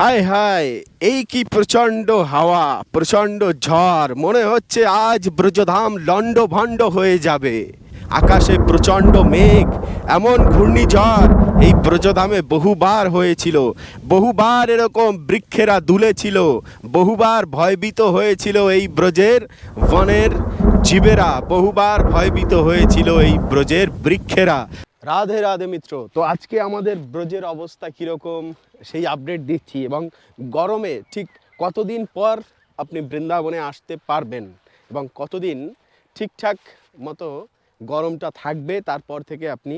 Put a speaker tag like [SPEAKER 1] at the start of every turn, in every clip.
[SPEAKER 1] হায় হায় এই কি প্রচণ্ড হাওয়া, প্রচণ্ড ঝড়, মনে হচ্ছে আজ ব্রজধাম লণ্ড ভণ্ড হয়ে যাবে। আকাশে প্রচণ্ড মেঘ, এমন ঘূর্ণিঝড়, এই ব্রজধামে বহুবার হয়েছিল, বহুবার এরকম বৃক্ষেরা দুলেছিল, বহুবার ভয়ভীত হয়েছিল এই ব্রজের বনের জীবেরা, বহুবার ভয়ভীত হয়েছিল এই ব্রজের বৃক্ষেরা। রাধে রাধে মিত্র। তো আজকে আমাদের ব্রজের অবস্থা কীরকম সেই আপডেট দিচ্ছি এবং গরমে ঠিক কতদিন পর আপনি বৃন্দাবনে আসতে পারবেন এবং কতদিন ঠিকঠাক মতো গরমটা থাকবে তারপর থেকে আপনি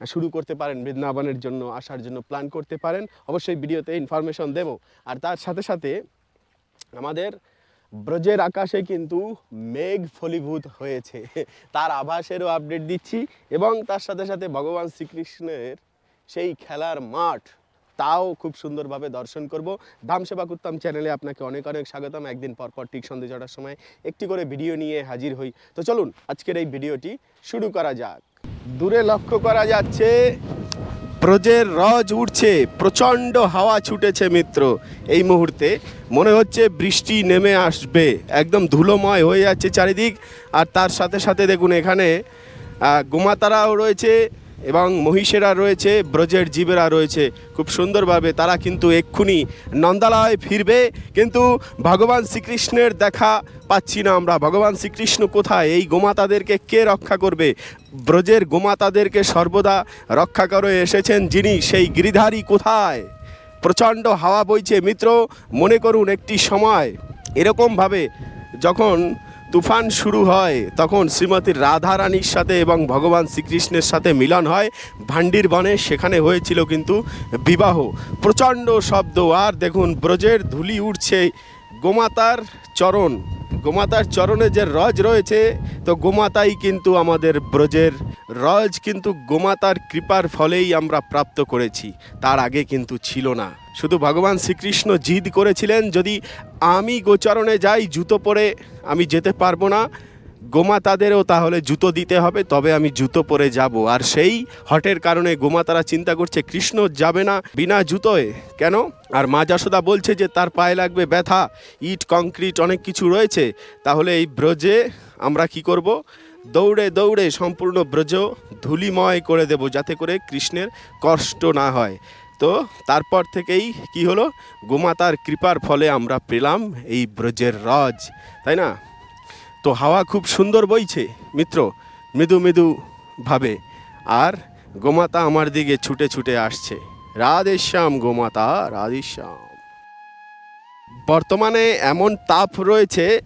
[SPEAKER 1] শুরু করতে পারেন, বৃন্দাবনের জন্য আসার জন্য প্ল্যান করতে পারেন। অবশ্যই ভিডিওতে ইনফরমেশন দেব। আর তার সাথে সাথে আমাদের ব্রজের আকাশে কিন্তু মেঘ ফলীভূত হয়েছে। তার আভাসেরও আপডেট দিচ্ছি এবং তার সাথে সাথে ভগবান শ্রীকৃষ্ণের সেই খেলার মাঠ, তাও খুব সুন্দরভাবে দর্শন করব। ধাম সেবা কুত্তাম চ্যানেলে আপনাকে অনেক অনেক স্বাগতম। একদিন পর পর ঠিক সন্ধে ছটার সময় একটি করে ভিডিও নিয়ে হাজির হই। তো চলুন, আজকের এই ভিডিওটি শুরু করা যাক। দূরে লক্ষ্য করা যাচ্ছে ব্রজের রজ উঠছে, প্রচণ্ড হাওয়া ছুটেছে মিত্র। এই মুহূর্তে মনে হচ্ছে বৃষ্টি নেমে আসবে, একদম ধুলোময় হয়ে যাচ্ছে চারিদিক। আর তার সাথে সাথে দেখুন এখানে গোমাতারাও রয়েছে এবং মহিষেরা রয়েছে, ব্রজের জীবেরা রয়েছে। খুব সুন্দরভাবে তারা কিন্তু এক্ষুনি নন্দালয় ফিরবে, কিন্তু ভগবান শ্রীকৃষ্ণের দেখা পাচ্ছি না আমরা। ভগবান শ্রীকৃষ্ণ কোথায়? এই গোমাতাদেরকে কে রক্ষা করবে? ব্রজের গোমাতাদেরকে সর্বদা রক্ষা করে এসেছেন যিনি, সেই গিরিধারী কোথায়? প্রচণ্ড হাওয়া বইছে। মিত্র, মনে করুন একটি সময়, এরকমভাবে যখন তুফান শুরু হয়, তখন শ্রীমতী রাধা রানীর সাথে এবং ভগবান শ্রীকৃষ্ণের সাথে মিলন হয়। ভান্ডির বনে সেখানে হয়েছিল কিন্তু বিবাহ। প্রচণ্ড শব্দ, আর দেখুন ব্রজের ধুলি উঠছে গোমাতার চরণ। গোমাতার চরণে যে রজ রয়েছে, তো গোমাতাই কিন্তু আমাদের ব্রজের রজ, কিন্তু গোমাতার কৃপার ফলেই আমরা প্রাপ্ত করেছি, তার আগে কিন্তু ছিল না। শুধু ভগবান শ্রীকৃষ্ণ জিদ করেছিলেন, যদি আমি গোচরণে যাই জুতো পরে, আমি যেতে পারব না। গোমাতাদেরও তাহলে জুতো দিতে হবে, তবে আমি জুতো পরে যাব। আর সেই হটের কারণে গোমাতারা চিন্তা করছে, কৃষ্ণ যাবে না বিনা জুতোয়? কেন? আর মা যশোদা বলছে যে তার পায়ে লাগবে ব্যথা, ইট, কংক্রিট, অনেক কিছু রয়েছে। তাহলে এই ব্রজে আমরা কি করব? দৌড়ে দৌড়ে সম্পূর্ণ ব্রজ ধুলিময় করে দেব, যাতে করে কৃষ্ণের কষ্ট না হয়। তো তারপর থেকেই কি হলো? গোমাতার কৃপার ফলে আমরা পেলাম এই ব্রজের রজ, তাই না? তো হাওয়া খুব সুন্দর বইছে, মিত্র। মৃদু মৃদু ভাবে। আর গোমাতা আমার দিকে ছুটে ছুটে আসছে। রাধেশ্যাম গোমাতা রাধেশ্যাম বর্তমানে এমন তাপ রয়েছে,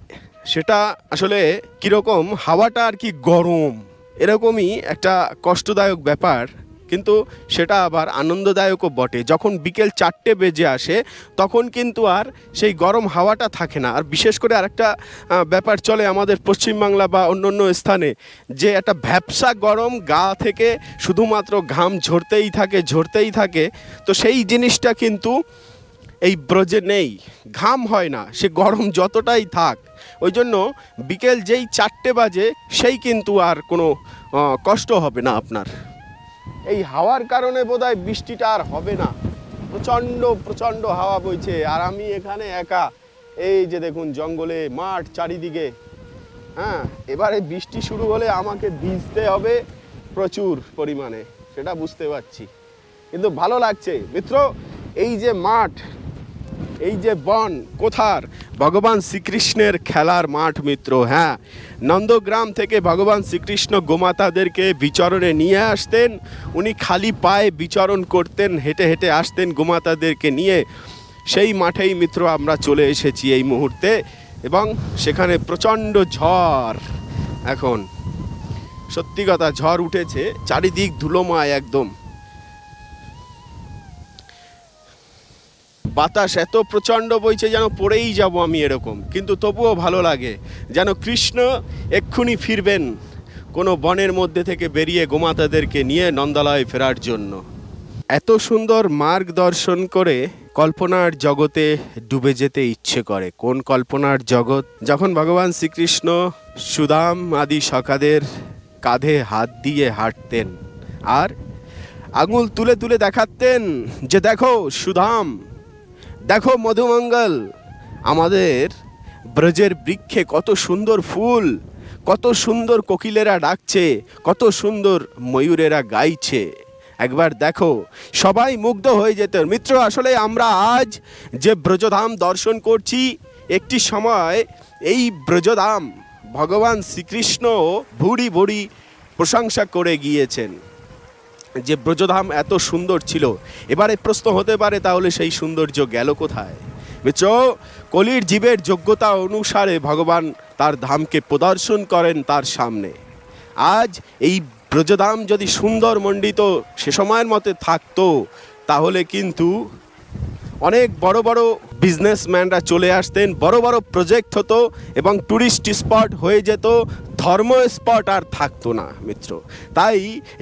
[SPEAKER 1] সেটা আসলে কীরকম? হাওয়াটা আর কি গরম। এরকমই একটা কষ্টদায়ক ব্যাপার। কিন্তু সেটা আবার আনন্দদায়কও বটে। যখন বিকেল চারটে বেজে আসে, তখন কিন্তু আর সেই গরম হাওয়াটা থাকে না। আর বিশেষ করে আরেকটা ব্যাপার চলে আমাদের পশ্চিমবাংলা বা অন্য অন্য স্থানে, যে একটা ভ্যাবসা গরম গা থেকে শুধুমাত্র ঘাম ঝরতেই থাকে ঝরতেই থাকে, তো সেই জিনিসটা কিন্তু এই ব্রজে নেই। ঘাম হয় না, সে গরম যতটাই থাক। ওই জন্য বিকেল যেই চারটে বাজে, সেই কিন্তু আর কোনো কষ্ট হবে না আপনার। এই হাওয়ার কারণে বোধহয় বৃষ্টিটা আর হবে না। প্রচণ্ড প্রচণ্ড হাওয়া বইছে। আর আমি এখানে একা, এই যে দেখুন জঙ্গলে, মাঠ চারিদিকে হ্যাঁ এবারে বৃষ্টি শুরু হলে আমাকে ভিজতে হবে প্রচুর পরিমাণে, সেটা বুঝতে পারছি। কিন্তু ভালো লাগছে। মিত্র, এই যে মাঠ এই যে বন, কোথার? ভগবান শ্রীকৃষ্ণের খেলার মাঠ মিত্র হ্যাঁ। নন্দগ্রাম থেকে ভগবান শ্রীকৃষ্ণ গোমাতাদেরকে বিচরণে নিয়ে আসতেন। উনি খালি পায়ে বিচরণ করতেন, হেঁটে হেঁটে আসতেন গোমাতাদেরকে নিয়ে। সেই মাঠেই মিত্র, আমরা চলে এসেছি এই মুহূর্তে এবং সেখানে প্রচণ্ড ঝড় এখন। সত্যি কথা, ঝড় উঠেছে, চারিদিক ধুলোময় একদম। বাতাস এত প্রচণ্ড বইছে যেন পড়েই যাব আমি এরকম। কিন্তু তবুও ভালো লাগে যেন কৃষ্ণ এক্ষুনি ফিরবেন কোনো বনের মধ্যে থেকে বেরিয়ে গোমাতাদেরকে নিয়ে নন্দালয়ে ফেরার জন্য। এত সুন্দর মার্গ দর্শন করে কল্পনার জগতে ডুবে যেতে ইচ্ছে করে। কোন কল্পনার জগৎ? যখন ভগবান শ্রীকৃষ্ণ সুদাম আদি সখাদের কাঁধে হাত দিয়ে হাঁটতেন আর আঙুল তুলে তুলে দেখাতেন যে দেখো সুধাম দেখো মধুমঙ্গল, আমাদের ব্রজের বৃক্ষে কত সুন্দর ফুল, কত সুন্দর কোকিলেরা ডাকছে, কত সুন্দর ময়ূরেরা গাইছে। একবার দেখো, সবাই মুগ্ধ হয়ে যেত। মিত্র, আসলে আমরা আজ যে ব্রজধাম দর্শন করছি, একটি সময় এই ব্রজধাম ভগবান শ্রীকৃষ্ণ ভুড়ি ভুড়ি প্রশংসা করে গিয়েছেন। যে ব্রজধাম এত সুন্দর ছিল, এবারে প্রশ্ন হতে পারে তাহলে সেই সৌন্দর্য গেল কোথায়? বেচ কলির জীবের যোগ্যতা অনুসারে ভগবান তার ধামকে প্রদর্শন করেন তার সামনে। আজ এই ব্রজধাম যদি সুন্দর মণ্ডিত সে সময়ের মতে থাকতো, তাহলে কিন্তু অনেক বড় বড় বিজনেসম্যানরা চলে আসতেন, বড় বড় প্রজেক্ট হতো এবং ট্যুরিস্ট স্পট হয়ে যেত, ধর্ম স্পট আর থাকতো না মিত্র। তাই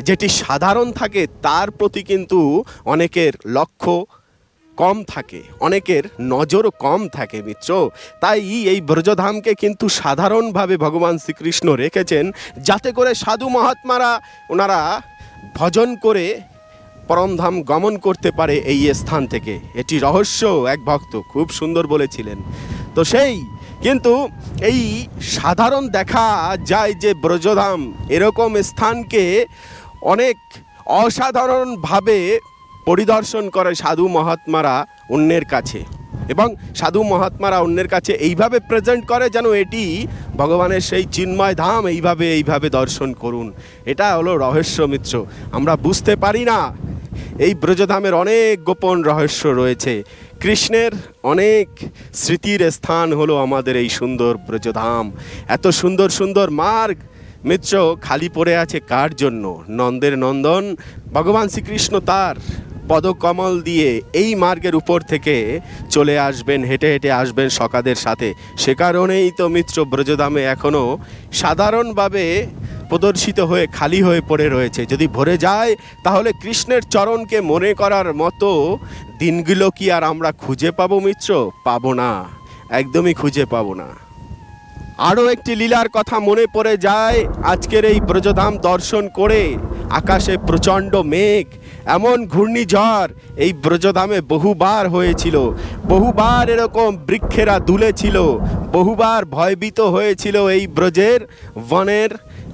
[SPEAKER 1] যেটি সাধারণ থাকে তার প্রতি কিন্তু অনেকের লক্ষ্য কম থাকে, অনেকের নজরও কম থাকে মিত্র। তাই এই ব্রজধামকে কিন্তু সাধারণভাবে ভগবান শ্রীকৃষ্ণ রেখেছেন, যাতে করে সাধু মহাত্মারা ওনারা ভজন করে পরমধাম গমন করতে পারে এই স্থান থেকে। এটি রহস্য, এক ভক্ত খুব সুন্দর বলেছিলেন। তো সেই, কিন্তু এই সাধারণ দেখা যায় যে ব্রজধাম এরকম স্থানকে অনেক অসাধারণভাবে পরিদর্শন করে সাধু মহাত্মারা অন্যের কাছে। এবং সাধু মহাত্মারা অন্যের কাছে এইভাবে প্রেজেন্ট করে যেন এটি ভগবানের সেই চিন্ময় ধাম এইভাবে এইভাবে দর্শন করুন। এটা হলো রহস্য মিত্র। আমরা বুঝতে পারি না এই ব্রজধামের অনেক গোপন রহস্য রয়েছে। কৃষ্ণের অনেক স্মৃতির স্থান হলো আমাদের এই সুন্দর ব্রজধাম। এত সুন্দর সুন্দর মার্গ। মিত্র, খালি পড়ে আছে কার জন্য? নন্দের নন্দন, ভগবান শ্রীকৃষ্ণ তার পদকমল দিয়ে এই মার্গের উপর থেকে চলে আসবেন, হেঁটে হেঁটে আসবেন সকাদের সাথে। সে কারণেই তো মিত্র, ব্রজধামে এখনও সাধারণভাবে প্রদর্শিত হয়ে খালি হয়ে পড়ে রয়েছে। যদি ভরে যায়, তাহলে কৃষ্ণের চরণকে মনে করার মতো দিনগুলো কি আর আমরা খুঁজে পাবো মিত্র? পাবো না। একদমই খুঁজে পাবো না। আরও একটি লীলার কথা মনে পড়ে যায়, আজকের এই ব্রজধাম দর্শন করে। আকাশে প্রচণ্ড মেঘ, এমন ঘূর্ণিঝড় এই ব্রজধামে বহুবার হয়েছিল। বহুবার এরকম বৃক্ষেরা দুলেছিল, বহুবার ভয়ভীত হয়েছিল এই ব্রজের বনের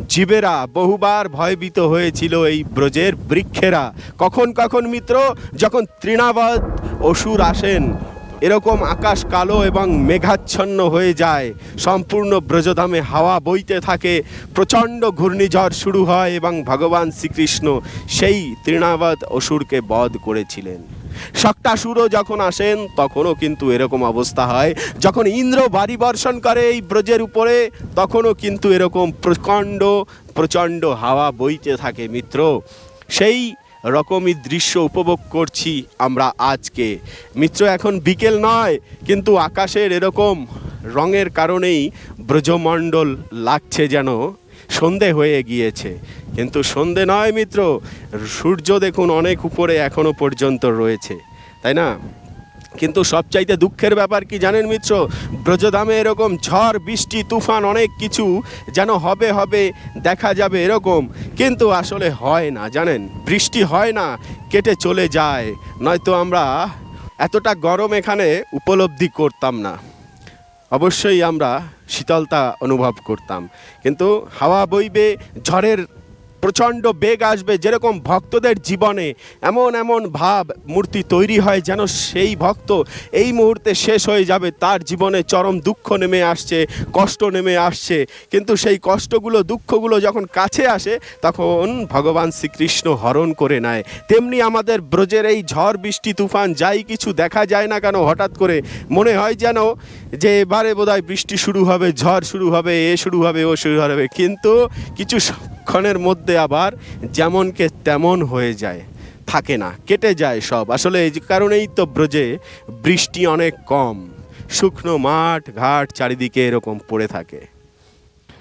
[SPEAKER 1] জীবেরা বহুবার ভয়ভীত হয়েছিল এই ব্রজের বৃক্ষেরা। কখন কখন মিত্র, যখন তৃণাবধ অসুর আসেন, এরকম আকাশ কালো এবং মেঘাচ্ছন্ন হয়ে যায়। সম্পূর্ণ ব্রজধামে হাওয়া বইতে থাকে, প্রচণ্ড ঘূর্ণিঝড় শুরু হয় এবং ভগবান শ্রীকৃষ্ণ সেই তৃণাবধ অসুরকে বধ করেছিলেন। শক্তাসুরও যখন আসেন, তখনও কিন্তু এরকম অবস্থা হয়। যখন ইন্দ্র বাড়ি বর্ষণ করে এই ব্রজের উপরে, তখনও কিন্তু এরকম প্রচণ্ড প্রচণ্ড হাওয়া বইতে থাকে মিত্র। সেই রকমই দৃশ্য উপভোগ করছি আমরা আজকে। মিত্র, এখন বিকেল নয়, কিন্তু আকাশের এরকম রঙের কারণেই ব্রজমণ্ডল লাগছে যেন। সন্ধে হয়ে গিয়েছে। কিন্তু সন্ধে নয় মিত্র, সূর্য দেখুন অনেক উপরে এখনও পর্যন্ত রয়েছে, তাই না? কিন্তু সবচাইতে দুঃখের ব্যাপার কি জানেন মিত্র, ব্রজধামে এরকম ঝড়, বৃষ্টি, তুফান অনেক কিছু যেন হবে হবে দেখা যাবে এরকম, কিন্তু আসলে হয় না, জানেন? বৃষ্টি হয় না, কেটে চলে যায়, নয়তো আমরা এতটা গরম এখানে উপলব্ধি করতাম না। অবশ্যই আমরা শীতলতা অনুভব করতাম। কিন্তু হাওয়া বইবে ঝড়ের প্রচণ্ড বেগ আসবে যেরকম ভক্তদের জীবনে। এমন এমন ভাব, মূর্তি তৈরি হয় যেন সেই ভক্ত এই মুহূর্তে শেষ হয়ে যাবে, তার জীবনে চরম দুঃখ নেমে আসছে, কষ্ট নেমে আসছে। কিন্তু সেই কষ্টগুলো, দুঃখগুলো যখন কাছে আসে, তখন ভগবান শ্রীকৃষ্ণ হরণ করে নেয়। তেমনি আমাদের ব্রজের এই ঝড়, বৃষ্টি, তুফান যাই কিছু দেখা যায় না কেন, হঠাৎ করে মনে হয় যেন যে এবারে বোধহয় বৃষ্টি শুরু হবে, ঝড় শুরু হবে, এ শুরু হবে, ও শুরু হবে। কিন্তু কিছু ক্ষণের মধ্যে আবার যেমনকে তেমন হয়ে যায়, থাকে না, কেটে যায় সব। আসলে এই কারণেই তো ব্রজে বৃষ্টি অনেক কম, শুকনো মাঠ, ঘাট চারিদিকে এরকম পড়ে থাকে।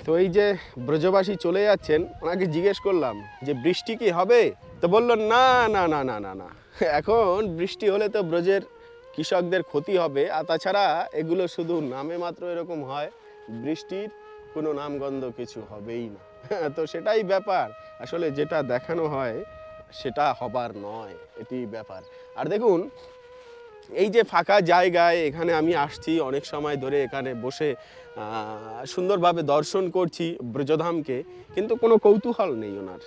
[SPEAKER 1] তো এই যে ব্রজবাসী চলে যাচ্ছেন, ওনাকে জিজ্ঞেস করলাম যে, বৃষ্টি কি হবে? তো বলল, না না না না না না। এখন বৃষ্টি হলে তো ব্রজের কৃষকদের ক্ষতি হবে, আর তাছাড়া এগুলো শুধু নামে মাত্র এরকম হয়, বৃষ্টির কোনো নামগন্ধ কিছু হবেই না। তো সেটাই ব্যাপার। আসলে যেটা দেখানো হয়, সেটা হবার নয় এটি ব্যাপার। আর দেখুন, এই যে ফাঁকা জায়গায় এখানে আমি আসছি অনেক সময় ধরে এখানে বসে সুন্দরভাবে দর্শন করছি ব্রজধামকে, কিন্তু কোনো কৌতূহল নেই ওনার,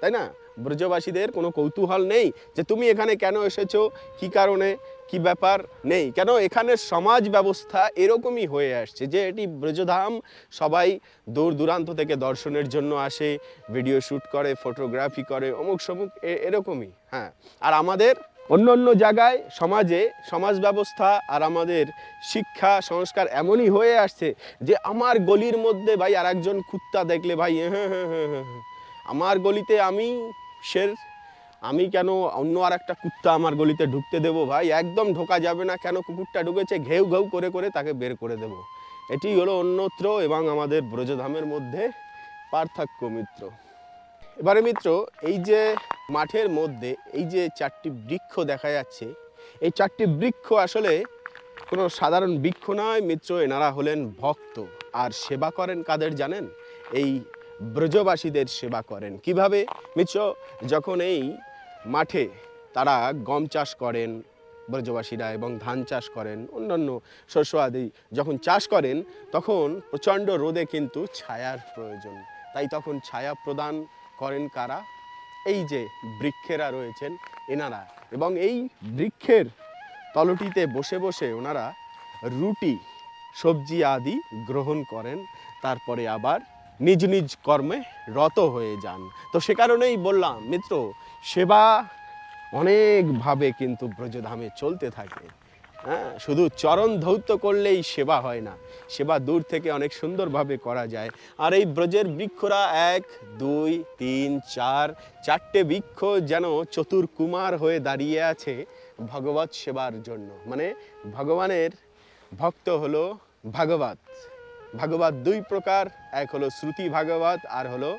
[SPEAKER 1] তাই না? ব্রজবাসীদের কোনো কৌতূহল নেই যে তুমি এখানে কেন এসেছ, কি কারণে কি ব্যাপার নেই কেন এখানে সমাজ ব্যবস্থা এরকমই হয়ে আসছে যে এটি ব্রজধাম সবাই দূর দূরান্ত থেকে দর্শনের জন্য আসে ভিডিও শ্যুট করে ফটোগ্রাফি করে অমুক সমুক এরকমই হ্যাঁ আর আমাদের অন্য অন্য জায়গায় সমাজে সমাজ ব্যবস্থা আর আমাদের শিক্ষা সংস্কার এমনই হয়ে আসছে যে আমার গলির মধ্যে ভাই আর একজন কুত্তা দেখলে ভাই হ্যাঁ হ্যাঁ হ্যাঁ হ্যাঁ হ্যাঁ। আমার গলিতে আমি শের আমি কেন অন্য আর একটা কুত্তা আমার গলিতে ঢুকতে দেবো ভাই? একদম ঢোকা যাবে না। কেন কুকুরটা ঢুকেছে? ঘেউ ঘেউ করে করে তাকে বের করে দেব। এটি হলো অন্যত্র এবং আমাদের ব্রজধামের মধ্যে পার্থক্য মিত্র। এবারে মিত্র, এই যে মাঠের মধ্যে এই যে চারটি বৃক্ষ দেখা যাচ্ছে, এই চারটি বৃক্ষ আসলে কোনো সাধারণ বৃক্ষ নয়। মিত্র, এনারা হলেন ভক্ত। আর সেবা করেন কাদের জানেন? এই ব্রজবাসীদের সেবা করেন। কীভাবে? মিত্র, যখন এই মাঠে তারা গম চাষ করেন, ব্রজবাসীরা এবং ধান চাষ করেন, অন্যান্য শস্য আদি যখন চাষ করেন, তখন প্রচণ্ড রোদে কিন্তু ছায়ার প্রয়োজন। তাই তখন ছায়া প্রদান করেন কারা? এই যে বৃক্ষেরা রয়েছেন এনারা এবং এই বৃক্ষের তলটিতে বসে বসে ওনারা রুটি, সবজি আদি গ্রহণ করেন। তারপরে আবার নিজ নিজ কর্মে রত হয়ে যান। তো সে কারণেই বললাম, মিত্র, সেবা অনেকভাবে কিন্তু ব্রজধামে চলতে থাকে। হ্যাঁ শুধু চরণ ধৌত করলেই সেবা হয় না। সেবা দূর থেকে অনেক সুন্দরভাবে করা যায়। আর এই ব্রজের বৃক্ষরা এক, দুই, তিন, চার, চারটে বৃক্ষ যেন চতুর কুমার হয়ে দাঁড়িয়ে আছে ভগবত সেবার জন্য। মানে ভগবানের ভক্ত হলো ভাগবত ভাগবত দুই প্রকার, এক হলো শ্রুতি ভাগবত আর হলো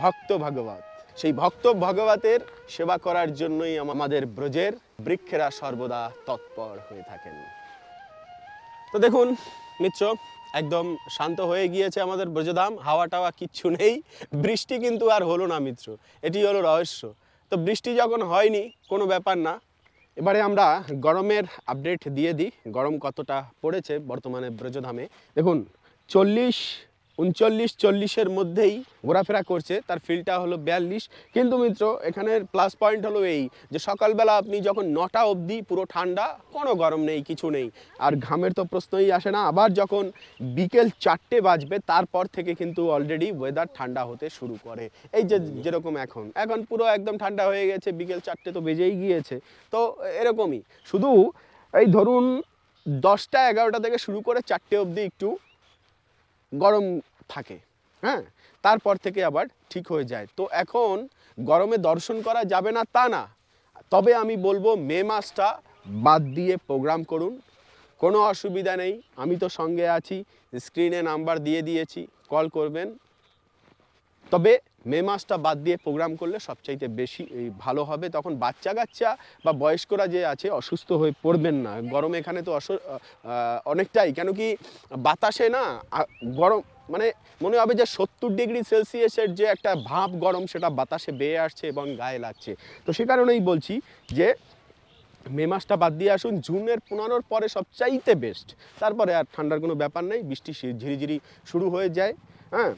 [SPEAKER 1] ভক্ত ভাগবত। সেই ভক্ত ভগবতের সেবা করার জন্যই আমাদের ব্রজের বৃক্ষেরা সর্বদা তৎপর হয়ে থাকেন। তো দেখুন, মিত্র, একদম শান্ত হয়ে গিয়েছে আমাদের ব্রজধাম হাওয়া টাওয়া কিচ্ছু নেই, বৃষ্টি কিন্তু আর হলো না মিত্র, এটি হলো রহস্য। তো বৃষ্টি যখন হয়নি, কোনো ব্যাপার না, এবারে আমরা গরমের আপডেট দিয়ে দিই, গরম কতটা পড়েছে বর্তমানে ব্রজধামে। দেখুন চল্লিশ, উনচল্লিশ, চল্লিশের মধ্যেই ঘোরাফেরা করছে। তার ফিলটা হলো বিয়াল্লিশ। কিন্তু মিত্র এখানের প্লাস পয়েন্ট হলো এই যে সকালবেলা আপনি যখন নটা অবধি পুরো ঠান্ডা, কোনো গরম নেই, কিছু নেই। আর ঘামের তো প্রশ্নই আসে না। আবার যখন বিকেল চারটে বাজবে, তারপর থেকে কিন্তু অলরেডি ওয়েদার ঠান্ডা হতে শুরু করে। এই যে যেরকম এখন। এখন পুরো একদম ঠান্ডা হয়ে গেছে, বিকেল চারটে তো বেজেই গিয়েছে। তো এরকমই। শুধু এই ধরুন দশটা, এগারোটা থেকে শুরু করে চারটে অবধি একটু গরম থাকে হ্যাঁ? তারপর থেকে আবার ঠিক হয়ে যায়। তো এখন গরমে দর্শন করা যাবে না তা না। তবে আমি বলব মে মাসটা বাদ দিয়ে প্রোগ্রাম করুন। কোনো অসুবিধা নেই। আমি তো সঙ্গে আছি। স্ক্রিনে নাম্বার দিয়ে দিয়েছি। কল করবেন। তবে মে মাসটা বাদ দিয়ে প্রোগ্রাম করলে সবচাইতে বেশি ভালো হবে। তখন বাচ্চা কাচ্চা বা বয়স্করা যে আছে অসুস্থ হয়ে পড়বেন না। গরম এখানে তো অনেকটাই। কেন কি বাতাসে না গরম মানে মনে হবে যে সত্তর ডিগ্রি সেলসিয়াসের যে একটা ভাপ গরম, সেটা বাতাসে বেয়ে আসছে এবং গায়ে লাগছে। তো সে কারণেই বলছি যে মে মাসটা বাদ দিয়ে আসুন। জুনের পনেরোর পরে সবচাইতে বেস্ট তারপরে আর ঠান্ডার কোনো ব্যাপার নেই। বৃষ্টি ঝিরিঝিরি শুরু হয়ে যায়। হ্যাঁ?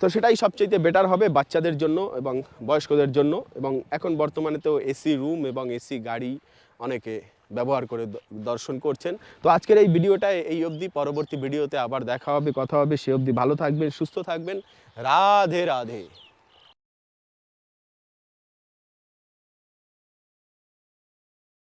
[SPEAKER 1] তো সেটাই সবচেয়ে বেটার হবে বাচ্চাদের জন্য এবং বয়স্কদের জন্য এবং এখন বর্তমানে তো এসি রুম এবং এসি গাড়ি অনেকে ব্যবহার করে দর্শন করছেন। তো আজকের এই ভিডিওটা এই অবধি, পরবর্তী ভিডিওতে আবার দেখা হবে, কথা হবে। সে অবধি ভালো থাকবেন, সুস্থ থাকবেন। রাধে রাধে।